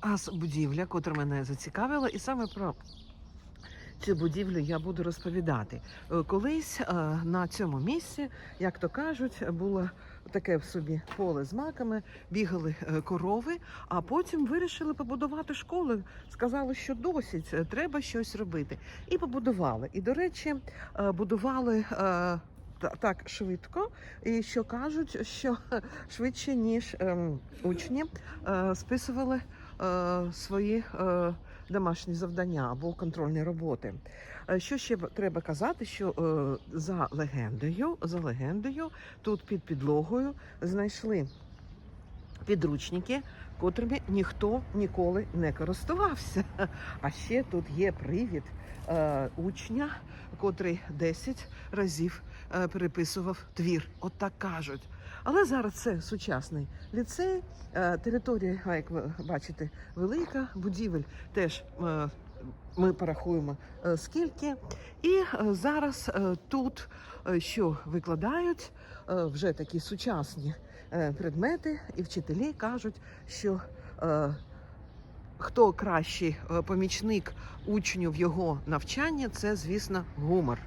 ас будівля, котра мене зацікавила, і саме про цю будівлю я буду розповідати. Е, Колись е, на цьому місці, як то кажуть, було таке в собі поле з маками, бігали е, корови, а потім вирішили побудувати школу. Сказали, що досить, треба щось робити. І побудували. І, до речі, будували. Так швидко, і що кажуть, що швидше ніж ем, учні списували свої е, домашні завдання або контрольні роботи. Е, Що ще треба казати? Що е, за легендою, за легендою, тут під підлогою знайшли підручники, котрими ніхто ніколи не користувався. А ще тут є привід е, учня, котрий 10 разів е, переписував твір. От так кажуть. Але зараз це сучасний ліцей. Е, територія, як ви бачите, велика, будівель теж. е, Ми порахуємо е, скільки. І е, зараз е, тут що викладають вже такі сучасні предмети, і вчителі кажуть, що хто кращий помічник учню в його навчанні, це, звісно, гумор.